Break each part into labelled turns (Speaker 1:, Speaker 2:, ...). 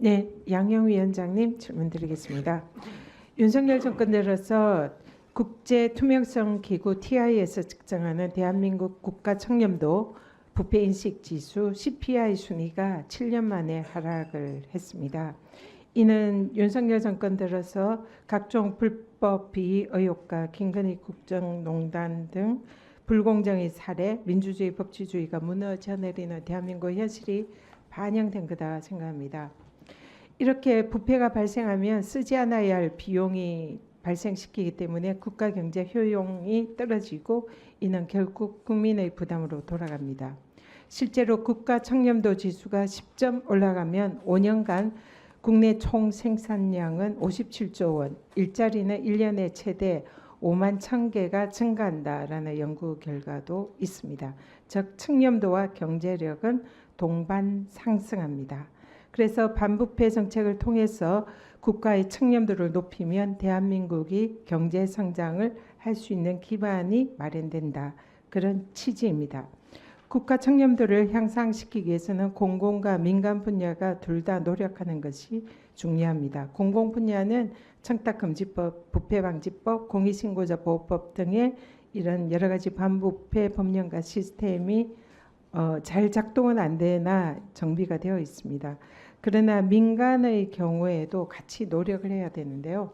Speaker 1: 네, 양영 위원장님 질문 드리겠습니다. 윤석열 정권 들어서 국제 투명성 기구 TI에서 측정하는 대한민국 국가 청렴도 부패 인식 지수 CPI 순위가 7년 만에 하락을 했습니다. 이는 윤석열 정권 들어서 각종 불법 비위 의혹과 김건희 국정농단 등 불공정의 사례, 민주주의 법치주의가 무너져 내리는 대한민국 현실이 반영된 거다 생각합니다. 이렇게 부패가 발생하면 쓰지 않아야 할 비용이 발생시키기 때문에 국가 경제 효용이 떨어지고 이는 결국 국민의 부담으로 돌아갑니다. 실제로 국가 청렴도 지수가 10점 올라가면 5년간 국내 총 생산량은 57조 원, 일자리는 1년에 최대 5만 1,000개가 증가한다라는 연구 결과도 있습니다. 즉 청렴도와 경제력은 동반 상승합니다. 그래서 반부패 정책을 통해서 국가의 청렴도를 높이면 대한민국이 경제 성장을 할 수 있는 기반이 마련된다. 그런 취지입니다. 국가 청렴도를 향상시키기 위해서는 공공과 민간 분야가 둘 다 노력하는 것이 중요합니다. 공공 분야는 청탁금지법, 부패방지법, 공익신고자 보호법 등의 이런 여러 가지 반부패 법령과 시스템이 어, 잘 작동은 안 되나 정비가 되어 있습니다. 그러나 민간의 경우에도 같이 노력을 해야 되는데요.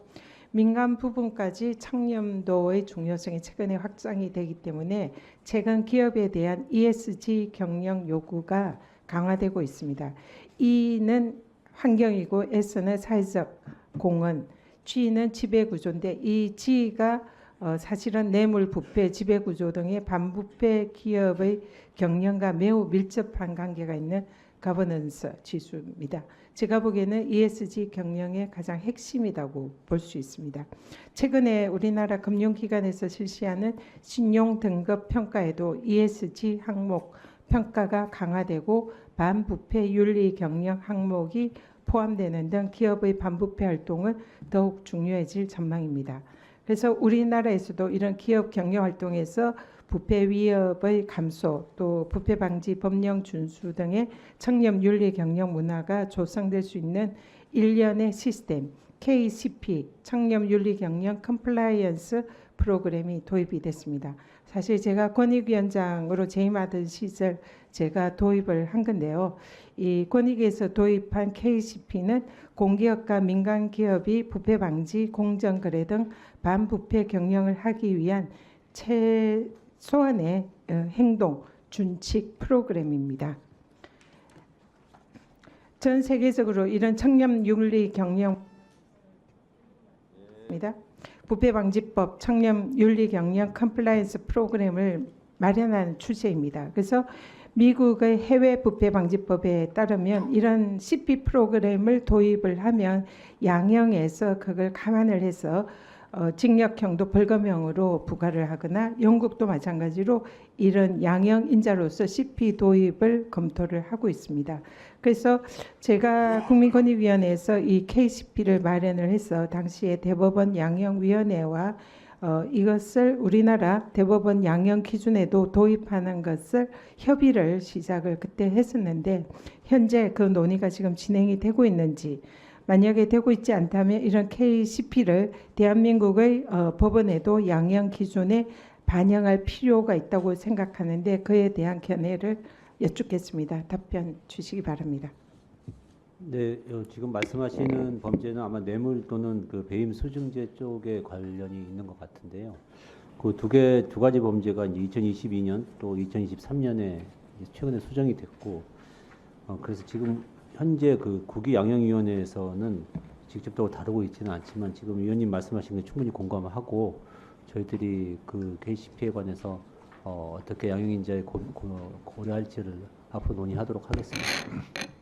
Speaker 1: 민간 부분까지 청렴도의 중요성이 최근에 확장이 되기 때문에 최근 기업에 대한 ESG 경영 요구가 강화되고 있습니다. E는 환경이고 S는 사회적 공헌, G는 지배 구조인데 이 G가 어, 사실은 뇌물 부패, 지배 구조 등의 반부패 기업의 경영과 매우 밀접한 관계가 있는 가버넌스 지수입니다. 제가 보기에는 ESG 경영의 가장 핵심이라고 볼 수 있습니다. 최근에 우리나라 금융기관에서 실시하는 신용 등급 평가에도 ESG 항목 평가가 강화되고 반부패 윤리 경영 항목이 포함되는 등 기업의 반부패 활동은 더욱 중요해질 전망입니다. 그래서 우리나라에서도 이런 기업 경영 활동에서 부패 위협의 감소, 또 부패 방지 법령 준수 등의 청렴 윤리 경영 문화가 조성될 수 있는 일련의 시스템 KCP 청렴 윤리 경영 컴플라이언스 프로그램이 도입이 됐습니다. 사실 제가 권익위원장으로 재임하던 시절 제가 도입을 한 건데요. 이 권익위에서 도입한 KCP는 공기업과 민간 기업이 부패 방지, 공정 거래 등 반부패 경영을 하기 위한 최소한의 어, 행동 준칙 프로그램입니다. 전 세계적으로 이런 청렴 윤리 경영 입니다. 부패 방지법 청렴 윤리 경영 컴플라이언스 프로그램을 마련하는 추세입니다. 그래서 미국의 해외 부패 방지법에 따르면 이런 CP 프로그램을 도입을 하면 양형에서 그걸 감안을 해서 어, 징역형도 벌금형으로 부과를 하거나 영국도 마찬가지로 이런 양형 인자로서 CP 도입을 검토를 하고 있습니다. 그래서 제가 국민권익위원회에서 이 KCP를 마련을 해서 당시에 대법원 양형위원회와 어, 이것을 우리나라 대법원 양형 기준에도 도입하는 것을 협의를 시작을 그때 했었는데 현재 그 논의가 지금 진행이 되고 있는지 만약에 되고 있지 않다면 이런 KCP를 대한민국의 어, 법원에도 양형 기준에 반영할 필요가 있다고 생각하는데 그에 대한 견해를 여쭙겠습니다. 답변 주시기 바랍니다.
Speaker 2: 네, 어, 지금 말씀하시는 범죄는 아마 뇌물 또는 그 배임 수증제 쪽에 관련이 있는 것 같은데요. 그 두 개 두 가지 범죄가 이제 2022년 또 2023년에 최근에 수정이 됐고, 어, 그래서 지금 현재 그 국위양형위원회에서는 직접적으로 다루고 있지는 않지만 지금 위원님 말씀하신 게 충분히 공감하고 저희들이 그 KCP에 관해서 어, 어떻게 양형인자에 고려할지를 앞으로 논의하도록 하겠습니다.